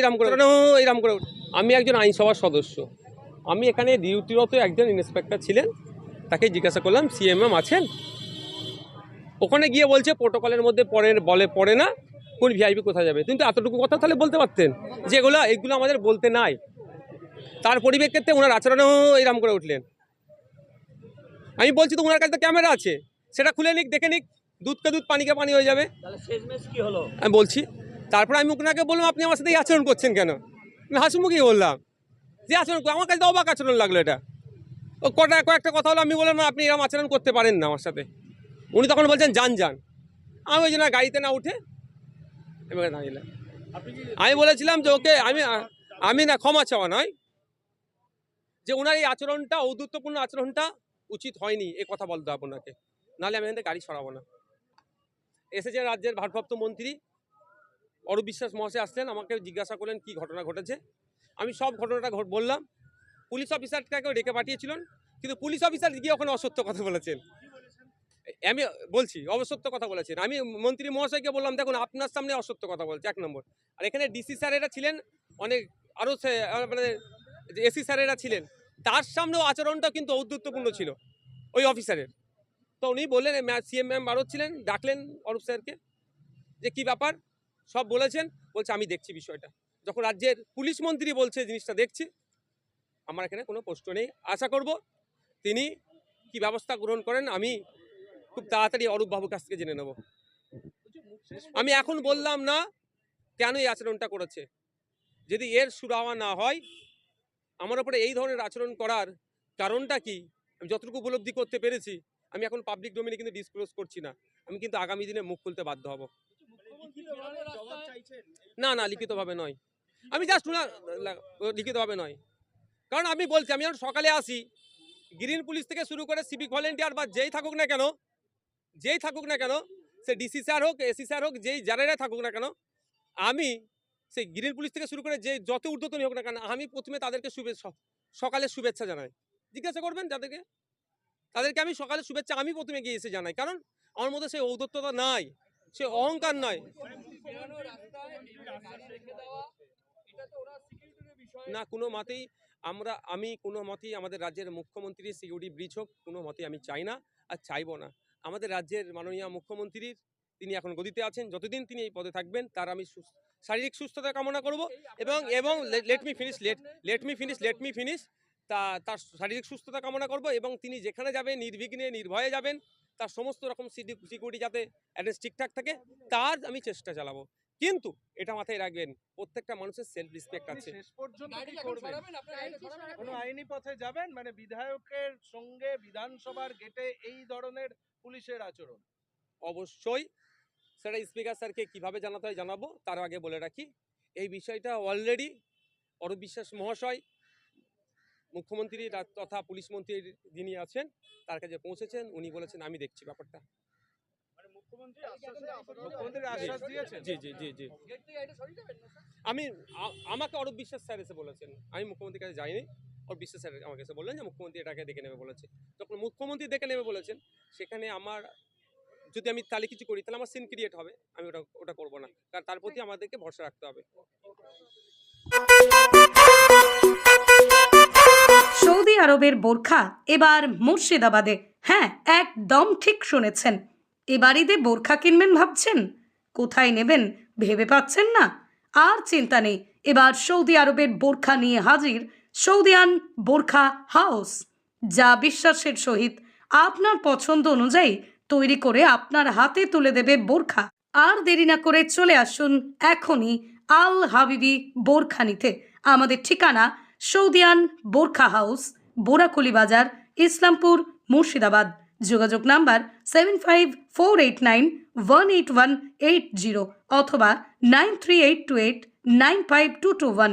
এরম করে এরম করে আমি একজন আইনসভার সদস্য। আমি এখানে ডিউটিরত একজন ইন্সপেক্টর ছিলেন। তাকে জিজ্ঞাসা করলাম সিএমএম আছেন? ওখানে গিয়ে বলছে প্রোটোকলের মধ্যে পড়ে বলে পড়ে না। কোন ভিআইপি কোথায় যাবে? কিন্তু এতটুকু কথা তাহলে বলতে পারতেন যে এগুলো এগুলো আমাদের বলতে নাই। তার পরিপ্রেক্ষিতে ওনার আচরণও এরম করে উঠলেন। আমি বলছি তো ওনার কাছে ক্যামেরা আছে। সেটা খুলে নিক দেখে নিক। দুধকে দুধ পানিকে পানি হয়ে যাবে। তাহলে শেষমেশ কি হলো? আমি বলছি তারপরে আমি ওনাকে বললাম, আপনি আমার সাথে এই আচরণ করছেন কেন? আমি হাসিমুখী বললাম, যে আচরণ আমার কাছে তো অবাক আচরণ লাগল এটা। ও কটা, কয়েকটা কথা হলো, আমি বললাম, না, আপনি এরকম আচরণ করতে পারেন না আমার সাথে। উনি তখন বলছেন, যান যান। আমি ওই জন্য গাড়িতে না উঠে। এবার দাঁড়িয়ে আমি বলেছিলাম যে, ওকে, আমি আমি না, ক্ষমা চাওয়া নয়। যে ওনার এই আচরণটা, ঔদ্ধত্যপূর্ণ আচরণটা উচিত হয়নি, এ কথা বলতে ওনাকে। নাহলে আমি এখান থেকে গাড়ি সরাবো না। এসেছে রাজ্যের ভারপ্রাপ্ত মন্ত্রী অরূপ বিশ্বাস মহাশয় আসলেন, আমাকে জিজ্ঞাসা করলেন, কি ঘটনা ঘটেছে? আমি সব ঘটনাটা বললাম। পুলিশ অফিসারটাকেও ডেকে পাঠিয়েছিলেন, কিন্তু পুলিশ অফিসার গিয়ে ওখানে অসত্য কথা বলেছেন। আমি বলছি অসত্য কথা বলেছেন। আমি মন্ত্রী মহাশয়কে বললাম, দেখুন, আপনার সামনে অসত্য কথা বলছে। এক নম্বর। আর এখানে ডিসি স্যারেরা ছিলেন, অনেক আরও মানে এসি স্যারেরা ছিলেন, তার সামনেও আচরণটা কিন্তু ঔদ্ধত্যপূর্ণ ছিল, ওই অফিসারের। তো উনি বললেন সিএম ম্যাম আরও ছিলেন, ডাকলেন অরূপ স্যারকে যে, কি ব্যাপার? সব বলেছেন, বলছে আমি দেখছি বিষয়টা। যখন রাজ্যের পুলিশ মন্ত্রী বলছে জিনিসটা দেখছি, আমার এখানে কোনো প্রশ্ন নেই। আশা করব তিনি কি ব্যবস্থা গ্রহণ করেন, আমি খুব তাড়াতাড়ি অরূপ বাবুর কাছ থেকে জেনে নেব। আমি এখন বললাম না কেন এই আচরণটা করেছে। যদি এর সুরাওয়া না হয়, আমার ওপরে এই ধরনের আচরণ করার কারণটা কি? আমি যতটুকু উপলব্ধি করতে পেরেছি, আমি এখন পাবলিক ডোমেনে কিন্তু ডিসক্লোজ করছি না। আমি কিন্তু আগামী দিনে মুখ খুলতে বাধ্য হব। না না লিখিতভাবে নয়। আমি জাস্ট না লিখিতভাবে নয়। কারণ আমি বলছি আমি যখন সকালে আসি। গ্রিন পুলিশ থেকে শুরু করে সিভিক ভলেন্টিয়ার বা যেই থাকুক না কেন যেই থাকুক না কেন সে ডিসি স্যার হোক এসি স্যার হোক যেই যারাই থাকুক না কেন আমি সেই গ্রিন পুলিশ থেকে শুরু করে যে যত ঊর্ধ্বতনী হোক না কেন আমি প্রথমে তাদেরকে শুভেচ্ছা সকালে শুভেচ্ছা জানাই। জিজ্ঞাসা করবেন যাদেরকে? তাদেরকে আমি সকালে শুভেচ্ছা আমি প্রথমে গিয়ে এসে জানাই। কারণ আমার মধ্যে সেই ঔদ্ধত্যতা নাই। সে অহংকার নয়। না, কোনো মতেই আমরা, আমি কোনো মতেই আমাদের রাজ্যের মুখ্যমন্ত্রী সিকিউরিটি ব্রিজ হোক, কোনো মতেই আমি চাই না আর চাইব না। আমাদের রাজ্যের মাননীয় মুখ্যমন্ত্রীর তিনি এখন গদিতে আছেন, যতদিন তিনি এই পদে থাকবেন, তার আমি শারীরিক সুস্থতা কামনা করব এবং এবং let me finish let let me finish let me finish তা, তার শারীরিক সুস্থতা কামনা করব এবং তিনি যেখানে যাবেন, নির্বিঘ্নে, নির্ভয়ে যাবেন তার সমস্ত রকম সিকিউরিটি যাতে অ্যাড্রেস ঠিকঠাক থাকে তার আমি চেষ্টা চালাবো। কিন্তু এটা মাথায় রাখবেন প্রত্যেকটা মানুষের সেলফ রেসপেক্ট আছে। শেষ পর্যন্ত কি করবেন? কোনো আইনি পথে যাবেন? মানে বিধায়কের সঙ্গে বিধানসভার গেটে এই ধরনের পুলিশের আচরণ? অবশ্যই। সেটা স্পিকার স্যারকে কীভাবে জানাতে হয় জানাব তার আগে বলে রাখি। এই বিষয়টা অলরেডি অরূপ বিশ্বাস মহাশয় মুখ্যমন্ত্রী তথা পুলিশ মন্ত্রী যিনি আছেন তার কাছে পৌঁছেছেন। উনি বলেছেন আমি দেখছি ব্যাপারটা। আশ্বাস জি জি জি জি আমি আমাকে অরূপ বিশ্বাস স্যার এসে বলেছেন। আমি মুখ্যমন্ত্রীর কাছে যাইনি। অরূপ বিশ্বাস স্যার আমাকে এসে বললেন যে মুখ্যমন্ত্রী এটাকে দেখে নেবে বলেছে। যখন মুখ্যমন্ত্রী দেখে নেবে বলেছেন সেখানে আমার যদি আমি তাহলে কিছু করি তাহলে আমার সিন ক্রিয়েট হবে। আমি ওটা ওটা করব না। কারণ তার প্রতি আমাদেরকে ভরসা রাখতে হবে। আরবের বোরখা, এবার মুর্শিদাবাদে। হ্যাঁ একদম ঠিক শুনেছেন। এবার ঈদে বোরখা কিনবেন ভাবছেন? কোথায় নেবেন, ভেবে পাচ্ছেন না? আর চিন্তা নেই, এবার সৌদি আরবের বোরখা নিয়ে হাজির সৌদিয়ান বোরখা হাউস। যা বিশ্বাসের সহিত আপনার পছন্দ অনুযায়ী তৈরি করে আপনার হাতে তুলে দেবে বোরখা। আর দেরি না করে চলে আসুন এখনই আল হাবিবি বোরখা নিতে। আমাদের ঠিকানা সৌদিয়ান বোরখা হাউস বোরাকুলি বাজার, ইসলামপুর, মুর্শিদাবাদ। যোগাযোগ number seven five four eight nine one eight one eight zero অথবা nine three eight two eight nine five two two one